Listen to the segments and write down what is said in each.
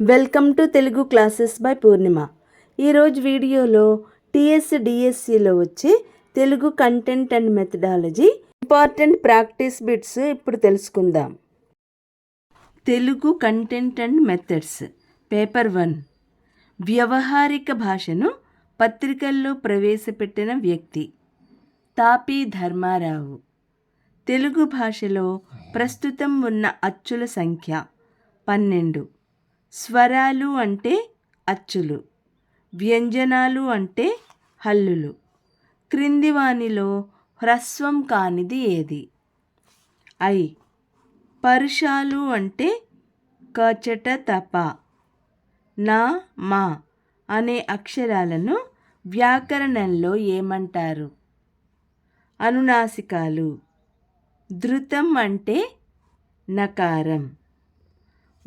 Welcome to Telugu classes by Purnima. ఈరోజు వీడియోలో TS డిఎస్సిలో వచ్చే Telugu content and methodology important practice bits ఇప్పుడు తెలుసుకుందాం. Telugu content and methods paper one. వ్యవహారిక భాషను పత్రికల్లో ప్రవేశపెట్టిన వ్యక్తి తాపీ ధర్మారావు. తెలుగు భాషలో ప్రస్తుతం ఉన్న అచ్చుల సంఖ్య పన్నెండు. స్వరాలు అంటే అచ్చులు వ్యంజనాలు అంటే హల్లులు. క్రింది వానిలో హ్రస్వం కానిది ఏది? ఐ. పరుషాలు అంటే కచట తప నా మా అనే అక్షరాలను వ్యాకరణంలో ఏమంటారు? అనునాసికాలు. ధృతం అంటే నకారం.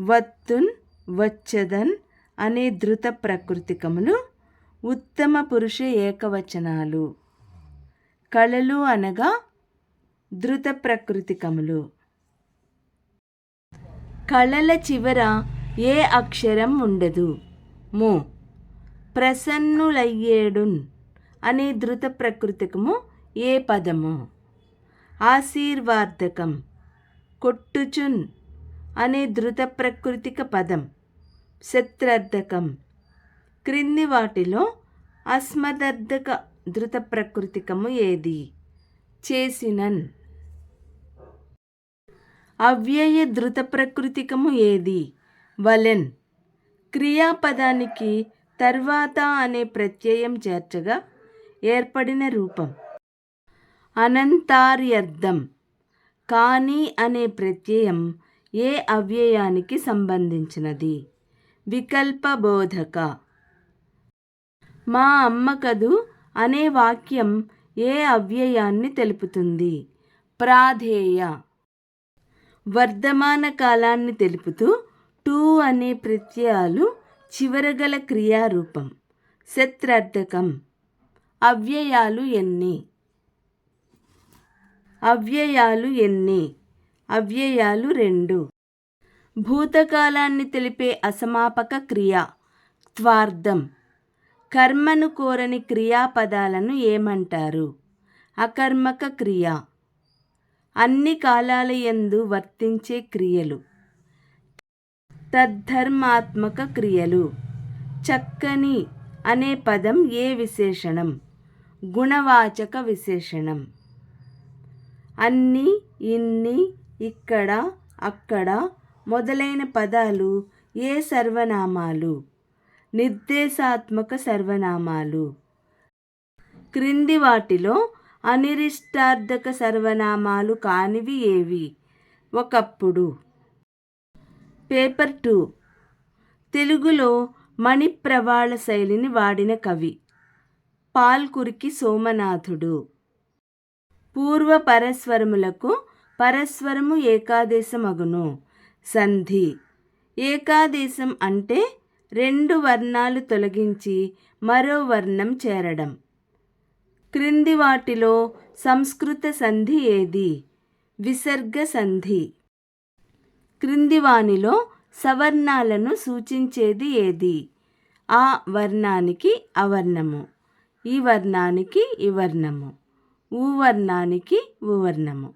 వత్తున్ వచ్చదన్ అనే ధృత ప్రకృతికములు ఉత్తమ పురుష ఏకవచనాలు. కళలు అనగా ధృత ప్రకృతికములు. కళల చివర ఏ అక్షరం ఉండదు. మో. ప్రసన్నులయ్యేడున్ అనే ధృత ప్రకృతికము ఏ పదము? ఆశీర్వార్ధకం కొట్టుచున్ అనే ధృత ప్రకృతిక పదం. శత్రర్థకం. క్రింది వాటిలో అస్మదర్థక ధృత ప్రకృతికము ఏది? చేసినన్. అవ్యయ ధృత ప్రకృతికము ఏది? వలెన్. క్రియాపదానికి తర్వాత అనే ప్రత్యయం చేర్చగా ఏర్పడిన రూపం. అనంతార్యర్థం. కానీ అనే ప్రత్యయం ఏ అవ్యయానికి సంబంధించినది? వికల్ప బోధక మా అమ్మ కదు అనే వాక్యం ఏ అవ్యయాన్ని తెలుపుతుంది? ప్రాధేయ. వర్ధమాన కాలాన్ని తెలుపుతూ టూ అనే ప్రత్యయాలు చివరగల క్రియారూపం. శత్రర్థకం. అవ్యయాలు ఎన్ని? అవ్యయాలు ఎన్ని? అవ్యయాలు రెండు. భూతకాలాన్ని తెలిపే అసమాపక క్రియ త్వార్థం కర్మను కోరని క్రియాపదాలను ఏమంటారు? అకర్మక క్రియ. అన్ని కాలాల యందు వర్తించే క్రియలు. తద్ధర్మాత్మక క్రియలు. చక్కని అనే పదం ఏ విశేషణం? గుణవాచక విశేషణం. అన్ని ఇన్ని ఇక్కడ అక్కడ మొదలైన పదాలు ఏ సర్వనామాలు? నిర్దేశాత్మక సర్వనామాలు. క్రింది వాటిలో అనిరిష్టార్థక సర్వనామాలు కానివి ఏవి? ఒకప్పుడు. Paper two. తెలుగులో మణిప్రవాళ శైలిని వాడిన కవి. పాల్కురికి సోమనాథుడు. పూర్వ పరస్వరములకు పరస్వరము ఏకాదేశమగును. సంధి. ఏకాదేశం అంటే రెండు వర్ణాలు తొలగించి మరో వర్ణం చేరడం. క్రింది వాటిలో సంస్కృత సంధి ఏది? విసర్గ సంధి. క్రింది వానిలో సవర్ణాలను సూచించేది ఏది? ఆ వర్ణానికి అవర్ణము ఈ వర్ణానికి ఈ వర్ణము ఉవర్ణము.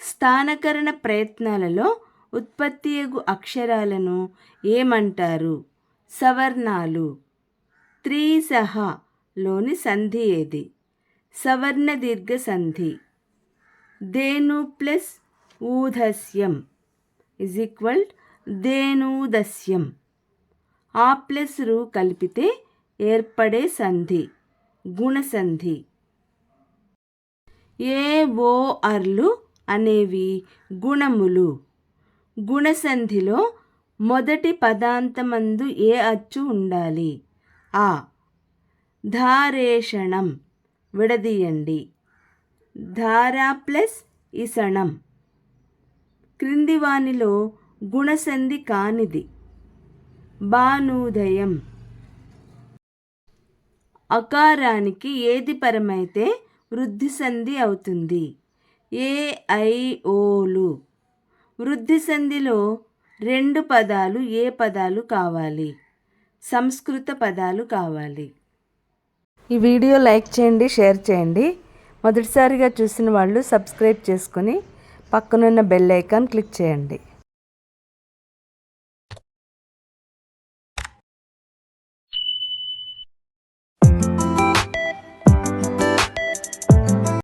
స్థానకరణ ప్రయత్నాలలో ఉత్పత్తియగు అక్షరాలను ఏమంటారు? సవర్ణాలు. త్రీసహలోని సంధి ఏది? సవర్ణ దీర్ఘ సంధి. దేను ప్లస్ ఊధస్యం. ఇజ్ ఈక్వల్ దేనూదస్యం. ఆ ప్లస్ రు కలిపితే ఏర్పడే సంధి గుణసంధి. ఏ ఓ అర్లు అనేవి గుణములు. గుణసంధిలో మొదటి పదాంతమందు ఏ అచ్చు ఉండాలి? ఆ. ధారేషణం. విడదీయండి. ధారా ప్లస్ ఇసణం. క్రింది వానిలో గుణసంధి కానిది. భానుదయం అకారానికి ఏది పరమైతే వృద్ధి సంధి అవుతుంది? ఏ ఐ ఓలు వృద్ధి సంధిలో రెండు పదాలు ఏ పదాలు కావాలి? సంస్కృత పదాలు కావాలి. ఈ వీడియో లైక్ చేయండి షేర్ చేయండి. మొదటిసారిగా చూసిన వాళ్ళు సబ్స్క్రైబ్ చేసుకొని పక్కనున్న బెల్ ఐకాన్ క్లిక్ చేయండి.